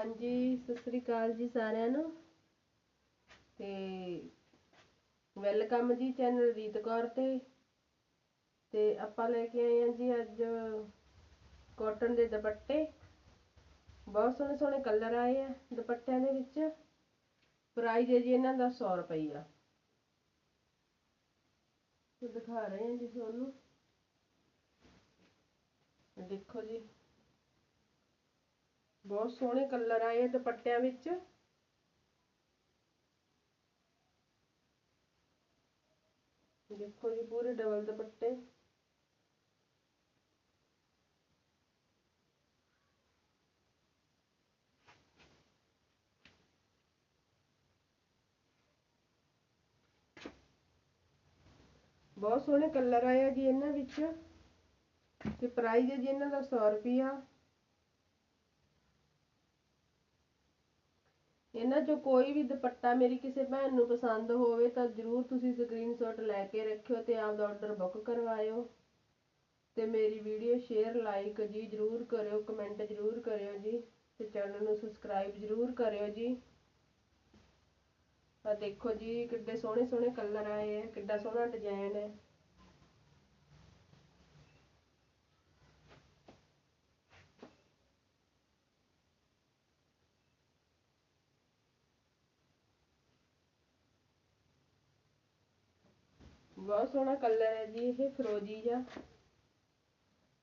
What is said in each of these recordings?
ਹਾਂਜੀ, ਸਤਿ ਸ੍ਰੀ ਅਕਾਲ ਜੀ ਸਾਰਿਆਂ ਨੂੰ। ਤੇ ਵੈਲਕਮ ਜੀ ਚੈਨਲ ਰੀਤ ਕੌਰ ਤੇ। ਤੇ ਆਪਾਂ ਲੈ ਕੇ ਆਏ ਹਾਂ ਜੀ ਅੱਜ ਕਾਟਨ ਦੇ ਦੁਪੱਟੇ। ਬਹੁਤ ਸੋਹਣੇ ਸੋਹਣੇ ਕਲਰ ਆਏ ਆ ਦੁਪੱਟਿਆਂ ਦੇ ਵਿੱਚ। ਪ੍ਰਾਈਸ ਹੈ ਜੀ ਇਹਨਾਂ ਦਾ 100 ਰੁਪਈਆ। ਦਿਖਾ ਰਹੇ ਹਾਂ ਜੀ ਤੁਹਾਨੂੰ। ਦੇਖੋ ਜੀ। ਬਹੁਤ ਸੋਹਣੇ ਕਲਰ ਆਏ ਦੁਪੱਟਿਆਂ ਵਿੱਚ। ਦੇਖੋ ਜੀ ਪੂਰੇ ਡਬਲ ਦੁਪੱਟੇ। ਬਹੁਤ ਸੋਹਣੇ ਕਲਰ ਆਏ ਆ ਜੀ ਇਹਨਾਂ ਵਿੱਚ। ਤੇ ਪ੍ਰਾਈਸ ਹੈ ਜੀ ਇਹਨਾਂ ਦਾ 100 ਰੁਪਿਆ ਇਹਨਾਂ ਚੋਂ ਕੋਈ ਵੀ ਦੁਪੱਟਾ ਮੇਰੀ ਕਿਸੇ ਭੈਣ ਨੂੰ ਪਸੰਦ ਹੋਵੇ ਤਾਂ ਜਰੂਰ ਤੁਸੀਂ ਸਕਰੀਨਸ਼ਾਟ ਲੈ ਕੇ ਰੱਖਿਓ ਤੇ ਆਪਦਾ ਆਰਡਰ ਬੁੱਕ ਕਰਵਾਇਓ। ਤੇ ਮੇਰੀ ਵੀਡੀਓ ਸ਼ੇਅਰ ਲਾਈਕ ਜੀ ਜਰੂਰ ਕਰਿਓ ਕਮੈਂਟ ਜਰੂਰ ਕਰਿਓ ਜੀ ਤੇ ਚੈਨਲ ਨੂੰ ਸਬਸਕ੍ਰਾਈਬ ਜਰੂਰ ਕਰਿਓ ਜੀ। ਤਾਂ ਦੇਖੋ ਜੀ ਕਿੱਡੇ ਸੋਹਣੇ ਸੋਹਣੇ ਕਲਰ ਆਏ ਆ, ਕਿੱਡਾ ਸੋਹਣਾ ਡਿਜ਼ਾਈਨ ਹੈ। ਬਹੁਤ ਸੋਹਣਾ ਕਲਰ ਹੈ ਜੀ, ਇਹ ਫਰੋਜੀ ਜਿਹਾ।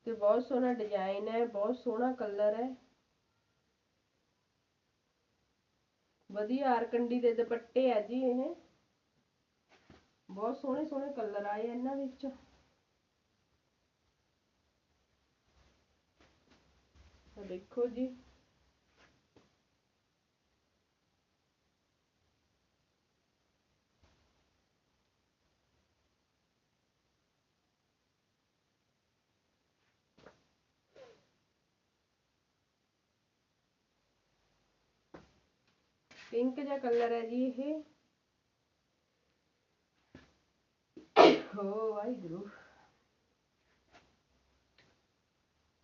ਤੇ ਬਹੁਤ ਸੋਹਣਾ ਡਿਜ਼ਾਈਨ ਹੈ, ਬਹੁਤ ਸੋਹਣਾ ਕਲਰ ਹੈ। ਵਧੀਆ ਆਰਕੰਡੀ ਦੇ ਦੁਪੱਟੇ ਆ ਜੀ ਇਹ। ਬਹੁਤ ਸੋਹਣੇ ਸੋਹਣੇ ਕਲਰ ਆਏ ਇਹਨਾਂ ਵਿੱਚ। ਦੇਖੋ ਜੀ। ਪਿੰਕ ਜਿਹਾ ਕਲਰ ਹੈ ਜੀ ਇਹ ਹੋ ਵਾਹਿਗੁਰੂ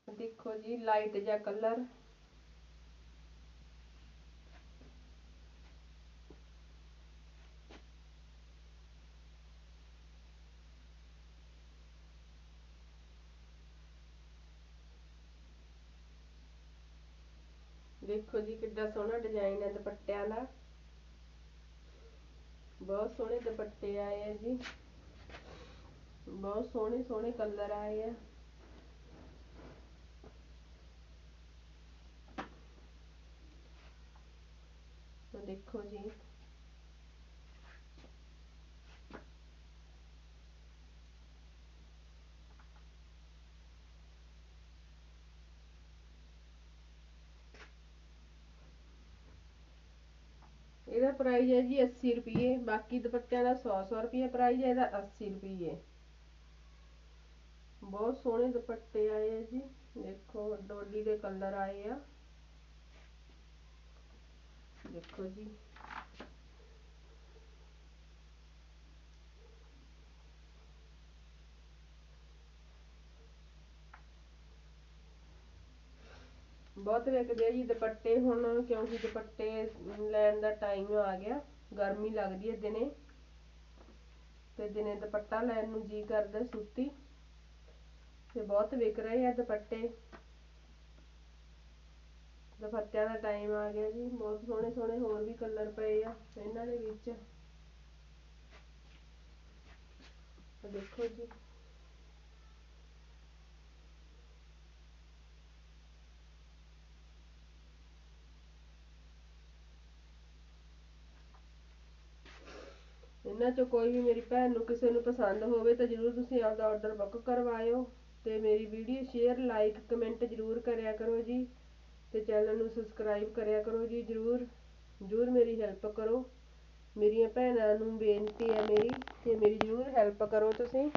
ਦੇਖੋ ਜੀ ਲਾਈਟ ਜਿਹਾ ਕਲਰ ਦੇਖੋ ਜੀ ਕਿੱਡਾ ਸੋਹਣਾ ਡਿਜ਼ਾਈਨ ਹੈ ਦੁਪੱਟਿਆਂ ਦਾ। ਬਹੁਤ ਸੋਹਣੇ ਦੁਪੱਟੇ ਆਏ ਆ ਜੀ। ਬਹੁਤ ਸੋਹਣੇ ਸੋਹਣੇ ਕਲਰ ਆਏ ਆ। ਦੇਖੋ ਜੀ। ਪ੍ਰਾਈਜ਼ ਹੈ ਜੀ 80 ਰੁਪਏ ਬਾਕੀ ਦੁਪੱਟਿਆਂ ਦਾ 100 100 ਰੁਪਏ ਪ੍ਰਾਈਜ਼ ਹੈ, ਇਹਦਾ 80 ਰੁਪਏ ਬਹੁਤ ਸੋਹਣੇ ਦੁਪੱਟੇ ਆਏ ਆ ਜੀ, ਦੇਖੋ ਡੋਲੀ ਦੇ ਕਲਰ ਆਏ ਆ। ਦੇਖੋ ਜੀ। ਬਹੁਤ ਵਿਕਦੇ ਆ ਜੀ, ਦੁਪੱਟੇ ਹੁਣ, ਕਿਉਂਕਿ ਦੁਪੱਟੇ ਲੈਣ ਦਾ ਟਾਈਮ ਆ ਗਿਆ, ਗਰਮੀ ਲੱਗਦੀ ਹੈ ਦਿਨੇ। ਤੇ ਦਿਨੇ ਦੁਪੱਟਾ ਲੈਣ ਨੂੰ ਜੀ ਕਰਦਾ ਸੂਤੀ। ਤੇ ਬਹੁਤ ਵਿਕ ਰਹੇ ਆ ਦੁਪੱਟੇ। ਦੁਪੱਟਿਆਂ ਦਾ ਟਾਈਮ ਆ ਗਿਆ ਜੀ, ਬਹੁਤ ਸੋਹਣੇ ਸੋਹਣੇ ਹੋਰ ਵੀ ਕਲਰ ਪਏ ਆ ਇਹਨਾਂ ਦੇ ਵਿੱਚ। ਦੇਖੋ ਜੀ। ਇਹਨਾਂ ਚੋਂ ਕੋਈ ਵੀ ਮੇਰੀ ਭੈਣ ਨੂੰ ਕਿਸੇ ਨੂੰ ਪਸੰਦ ਹੋਵੇ ਤਾਂ ਜਰੂਰ ਤੁਸੀਂ ਆਪਦਾ ਔਡਰ ਬੁੱਕ ਕਰਵਾਇਓ ਅਤੇ ਮੇਰੀ ਵੀਡੀਓ ਸ਼ੇਅਰ ਲਾਈਕ ਕਮੈਂਟ ਜਰੂਰ ਕਰਿਆ ਕਰੋ ਜੀ ਅਤੇ ਚੈਨਲ ਨੂੰ ਸਬਸਕ੍ਰਾਈਬ ਕਰਿਆ ਕਰੋ ਜੀ ਜਰੂਰ ਜਰੂਰ ਮੇਰੀ ਹੈਲਪ ਕਰੋ। ਮੇਰੀਆਂ ਭੈਣਾਂ ਨੂੰ ਬੇਨਤੀ ਹੈ ਮੇਰੀ ਕਿ ਮੇਰੀ ਜਰੂਰ ਹੈਲਪ ਕਰੋ ਤੁਸੀਂ।